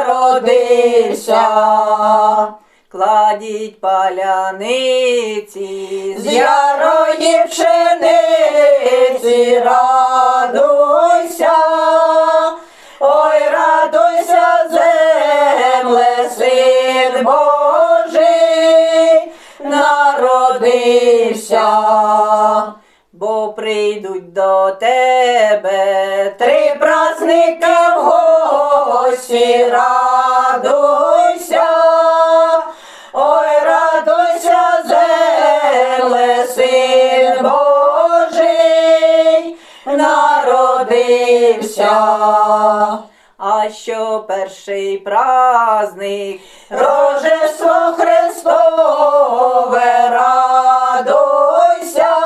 народився. Кладіть паляниці з ярої пшениці, радуйся, ой, радуйся, земле, син Божий, народився, бо прийдуть до тебе три в гості, радуйся, ой, радуйся, земле, син Божий, народився. А що перший праздник, Рождество Христове, радуйся,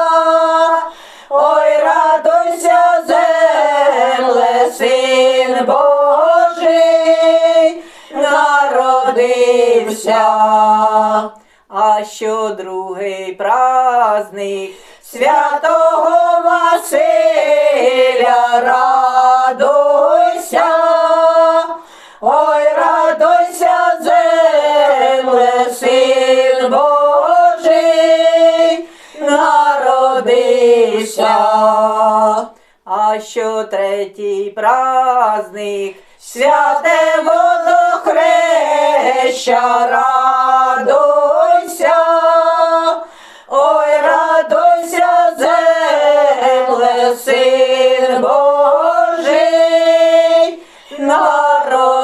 ой, радуйся, земле, син Божий, народився. А що другий праздник святого Василя, радуйся, ой, радуйся, земле, син Божий, народився. А що третій праздник святе водохреща, радуйся, ой, радуйся, земле, син Божий, народився.